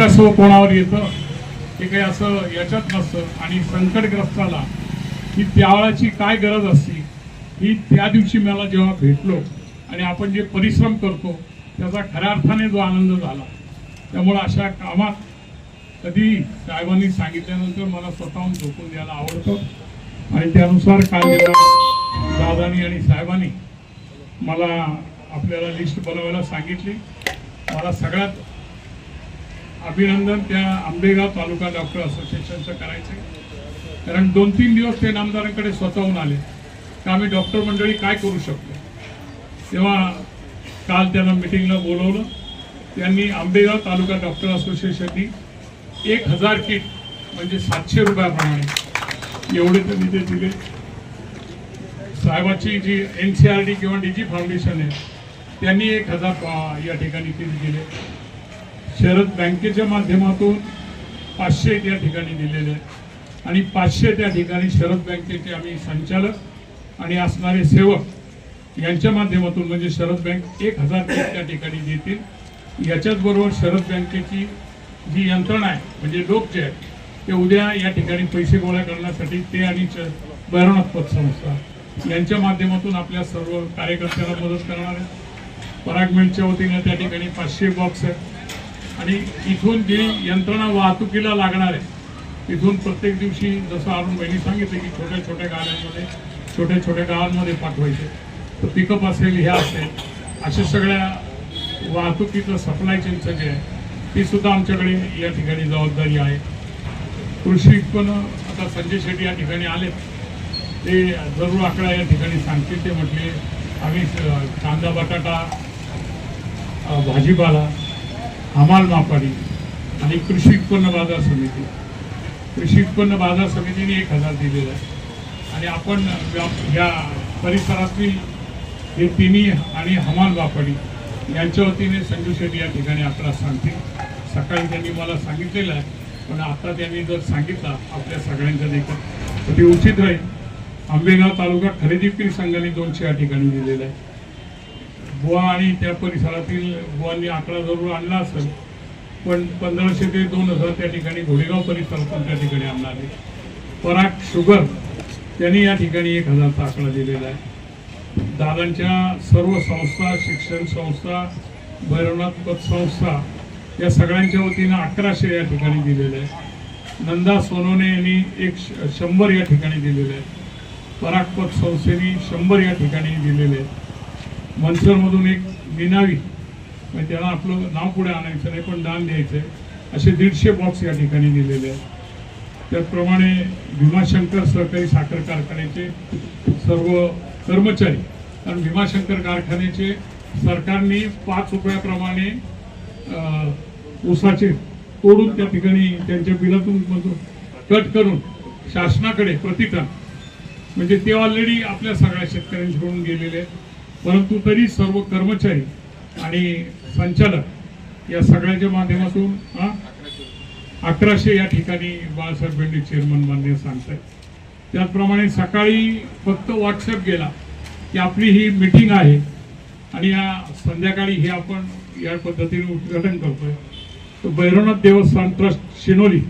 कसं कोणावर येतं? हे काही असं याच्यात नसतं. आणि संकटग्रस्ताला ही त्यावेळाची काय गरज असते ही त्या दिवशी मला जेव्हा भेटलो आणि आपण जे परिश्रम करतो त्याचा खऱ्या अर्थाने जो आनंद झाला. त्यामुळं अशा कामात कधी साहेबांनी सांगितल्यानंतर मला स्वतःहून झोपून द्यायला आवडतं. आणि त्यानुसार काल दादानी आणि साहेबांनी मला आपल्याला लिस्ट बनवायला सांगितली. मला सगळ्यात अभिनंदन त्या आंबेगाव तालुका डॉक्टर असोसिएशनचं करायचं आहे. कारण दोन तीन दिवस ते नामदारांकडे स्वतःहून आले. तर आम्ही डॉक्टर मंडळी काय करू शकतो? तेव्हा काल त्यांना मिटिंगला बोलवलं. त्यांनी आंबेगाव तालुका डॉक्टर असोसिएशननी एक हजार किट म्हणजे सातशे रुपयाप्रमाणे एवढे त्यांनी ते दिले. साहेबाची जी एन सी आर डी किंवा डी जी फाउंडेशन आहे त्यांनी एक हजार या ठिकाणी ते दिले. शरद बँकेच्या माध्यमातून पाचशे त्या ठिकाणी दिलेले आहेत. आणि पाचशे त्या ठिकाणी शरद बँकेचे आम्ही संचालक आणि असणारे सेवक यांच्या माध्यमातून म्हणजे शरद बँक एक हजार किट त्या ठिकाणी देतील. याच्याच बरोबर शरद बँकेची जी यंत्रणा आहे म्हणजे लोक जे आहेत ते उद्या या ठिकाणी पैसे गोळा करण्यासाठी ते आणि च- भैरवनाथ पतसंस्था यांच्या माध्यमातून आपल्या सर्व कार्यकर्त्यांना मदत करणार आहे पराग मिलच्या वतीनं त्या ठिकाणी पाचशे बॉक्स आहेत. आणि इथून जी यंत्रणा वाहतुकीला लागणार आहे तिथून प्रत्येक दिवशी जसं अरुण बहिणी सांगितलं की छोट्या छोट्या गाड्यांमध्ये छोट्या छोट्या गावांमध्ये पाठवायचे तर पिकअप असेल हे असेल अशा सगळ्या वाहतुकीचं सप्लाय चेनचं जे आहे ती सुद्धा आमच्याकडे या ठिकाणी जबाबदारी आहे. कृषी उत्पन्न आता संजय शेट्टी या ठिकाणी आले ते जरूर आकडा या ठिकाणी सांगतील. ते म्हटले आम्ही कांदा बटाटा भाजीपाला हमाल मापाडी आणि कृषी उत्पन्न बाजार समिती. कृषी उत्पन्न बाजार समितीने एक हजार दिलेला आहे. आणि आपण या परिसरातील हे तिन्ही आणि हमाल बापाडी यांच्या वतीने संजू शेट्टी या ठिकाणी आकडा सांगतील. सकाळी त्यांनी मला सांगितलेलं आहे पण आता त्यांनी जर सांगितलं आपल्या सगळ्यांच्या देखील तर ते उचित राहील. आंबेगाव तालुका खरेदी पीक संघाने दोनशे या ठिकाणी दिलेलं आहे. गोवा आणि त्या परिसरातील गोवांनी आकडा जरूर आणला असेल पण पंधराशे ते दोन हजार त्या ठिकाणी घोडेगाव पण त्या ठिकाणी आणणार आहे. पराग शुगर त्यांनी या ठिकाणी एक हजारचा आकडा दिलेला आहे. दादांच्या सर्व संस्था शिक्षण संस्था भैरवनाथ पतसंस्था या सगळ्यांच्या वतीनं अकराशे या ठिकाणी दिलेलं आहे. नंदा सोनोने यांनी एक श- शंभर या ठिकाणी दिलेलं आहे. पराग पतसंस्थेने शंभर या ठिकाणी दिलेले आहे मनसरमधून एक निनावी म्हणजे त्याला आपलं नाव पुढे आणायचं नाही पण दान द्यायचं आहे. असे दीडशे बॉक्स या ठिकाणी दिलेले आहेत. त्याचप्रमाणे भीमाशंकर सहकारी साखर कारखान्याचे सर्व कर्मचारी कारण भीमाशंकर कारखान्याचे सरकारने पाच रुपयाप्रमाणे ऊसाचे तोडून त्या ठिकाणी त्यांच्या बिलातून मधून कट करून शासनाकडे प्रति म्हणजे ते ऑलरेडी आपल्या सगळ्या शेतकऱ्यांकडून गेलेले आहेत. परंतु तरी सर्व कर्मचारी आणि संचालक या सगळ्याच्या माध्यमातून अकराशे या ठिकाणी बाळासाहेब बेंडे चेअरमन मान्य सांगतायत. त्याचप्रमाणे सकाळी फक्त व्हॉट्सअप गेला की आपली ही मिटिंग आहे आणि या संध्याकाळी हे आपण या पद्धतीने उद्घाटन करतोय. तर भैरवनाथ देवस्थान ट्रस्ट शिनोली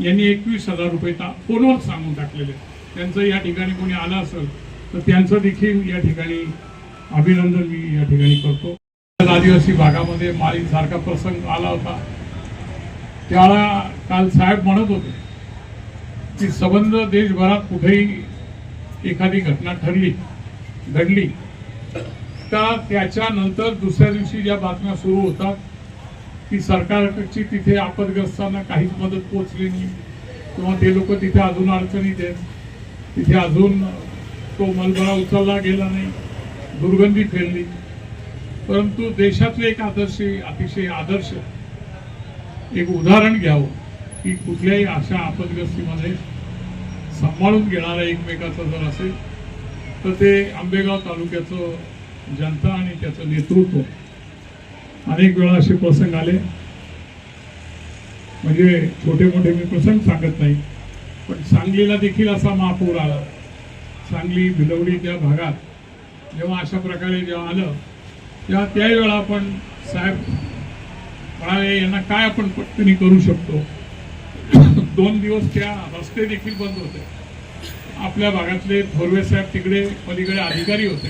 यांनी एकवीस हजार रुपये ता फोनवर सांगून टाकलेले त्यांचं या ठिकाणी कोणी आलं असेल तर त्यांचं देखील या ठिकाणी अभिनंदन मी या ठिकाणी करतो. आदिवासी भागामध्ये माळीसारखा प्रसंग आला होता. त्यावेळा काल साहेब म्हणत होते की संबंध देशभरात कुठेही एखादी घटना ठरली घडली तर त्याच्यानंतर दुसऱ्या दिवशी ज्या बातम्या सुरू होतात की सरकारची तिथे आपदग्रस्तांना काहीच मदत पोचली नाही. किंवा ते लोक तिथे अजून अडचणीत आहेत. तिथे अजून तो मलबरा उचलला गेला नाही. दुर्गंधी फैलली. परंतु देशातले एक आदर्श अतिशय आदर्श एक उदाहरण घ्यावं की कुठल्याही अशा आपदग्रस्तीमध्ये सांभाळून घेणारा एकमेकाचं जर असेल तर ते आंबेगाव तालुक्याचं जनता आणि त्याचं नेतृत्व. अनेक वेळा असे प्रसंग आले. म्हणजे छोटे मोठे मी प्रसंग सांगत नाही पण सांगलीला देखील असा महापूर आला. सांगली भिलवडी त्या भागात जेव्हा अशा प्रकारे जेव्हा आलं तेव्हा त्याही वेळा आपण साहेब म्हणाले यांना काय आपण पटकनी करू शकतो? दोन दिवस त्या रस्ते देखील बंद होते. आपल्या भागातले थोरवे साहेब तिकडे पलीकडे अधिकारी होते.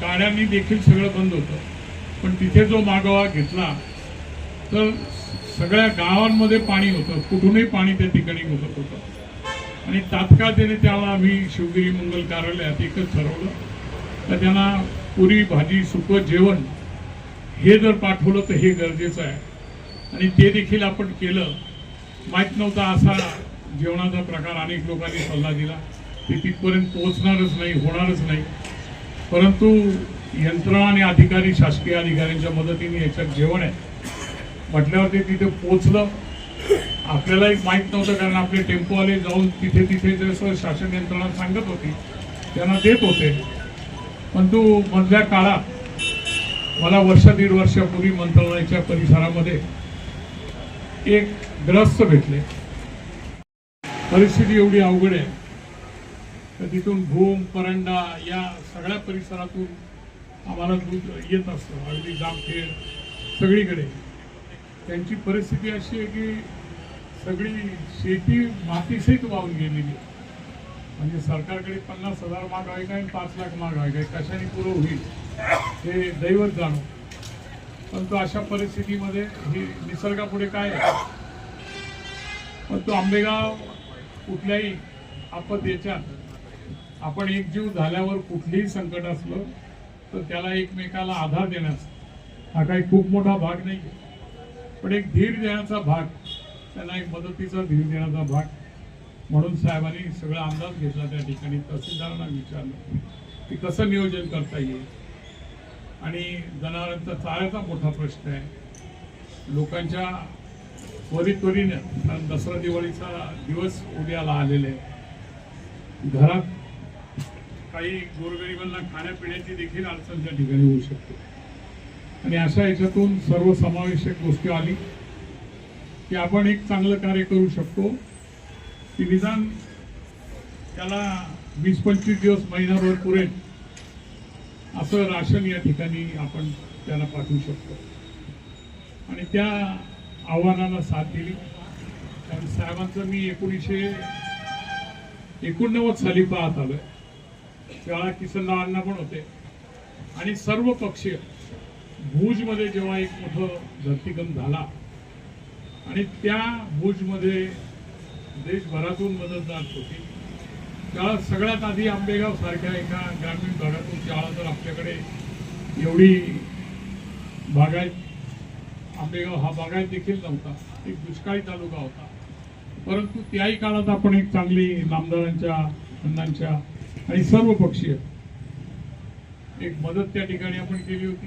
गाड्यांनी देखील सगळं बंद होतं. पण तिथे जो मागोवा घेतला तर सगळ्या गावांमध्ये पाणी होतं. कुठूनही पाणी त्या ठिकाणी घुसत होतं. आणि तात्काळ त्याने त्याला आम्ही शिवगिरी मंगल कार्यालयात एकच ठरवलं. तर त्यांना पुरी भाजी सुकं जेवण हे जर पाठवलं तर हे गरजेचं आहे. आणि ते देखील आपण केलं. माहीत नव्हता असा जेवणाचा प्रकार अनेक लोकांनी सल्ला दिला. ते तिथपर्यंत पोहोचणारच नाही होणारच नाही. परंतु यंत्रणा आणि अधिकारी शासकीय अधिकाऱ्यांच्या मदतीने याच्यात जेवण आहे. म्हटल्यावर ते तिथे पोचलं आपल्यालाही माहीत नव्हतं कारण आपले टेम्पोवाले जाऊन तिथे तिथे जसं शासन यंत्रणा सांगत होती त्यांना देत होते. परंतु मधल्या काळात मला वर्ष दीड वर्षापूर्वी मंत्रालयाच्या परिसरामध्ये एक ग्रस्त भेटले. परिस्थिती एवढी अवघड आहे. तर तिथून भूम परंडा या सगळ्या परिसरातून आम्हाला दूध येत असतं. अगदी जामखेड सगळीकडे. त्यांची परिस्थिती अशी आहे की सगळी शेती मातीसहित वाहून गेलेली आहे. म्हणजे सरकारकडे पन्नास हजार माग आहे का आणि पाच लाख माग आहे काय कशाने पुरं होईल? हे दैवत जाणो. परंतु अशा परिस्थितीमध्ये ही निसर्गापुढे काय आहे? परंतु आंबेगाव कुठल्याही आपत याच्यात आपण एकजीव झाल्यावर कुठलेही संकट असलं तर त्याला एकमेकाला आधार देण्याचा हा काही खूप मोठा भाग नाही पण एक धीर देण्याचा भाग त्यांना एक मदतीचा धीर देण्याचा भाग म्हणून साहेबांनी सगळा अंदाज घेतला त्या ठिकाणी तहसीलदारांना विचारलं की कसं नियोजन करता येईल? आणि जनावरांचा चाऱ्याचा मोठा प्रश्न आहे. लोकांच्या त्वरित त्वरीनं कारण दसरा दिवाळीचा दिवस उद्याला आलेले आहे. घरात काही गोरगरिबांना खाण्यापिण्याची देखील अडचण त्या ठिकाणी होऊ शकते. आणि अशा याच्यातून सर्वसमावेशक गोष्टी आली की आपण एक चांगलं कार्य करू शकतो. की निदान त्याला वीस पंचवीस दिवस महिनाभर पुरेल असं राशन या ठिकाणी आपण त्याला पाठवू शकतो. आणि त्या आव्हानाला साथ दिली. कारण साहेबांचं मी एकोणीसशे एकोणनव्वद साली पाहत आलोय. त्यावेळा किसनराव अण्णा पण होते. आणि सर्व पक्षीय भुजमध्ये जेव्हा एक मोठं धरतीकंप झाला आणि त्या भुजमध्ये देशभरातून मदत जात होती. त्यावेळा सगळ्यात आधी आंबेगाव सारख्या एका ग्रामीण भागातून शाळा तर आपल्याकडे एवढी बागायत आंबेगाव हा बागायत देखील नव्हता. एक दुष्काळी तालुका होता. परंतु त्याही काळात आपण एक चांगली नामदारांच्या अण्णांच्या आणि सर्व पक्षीय एक मदत त्या ठिकाणी आपण केली होती.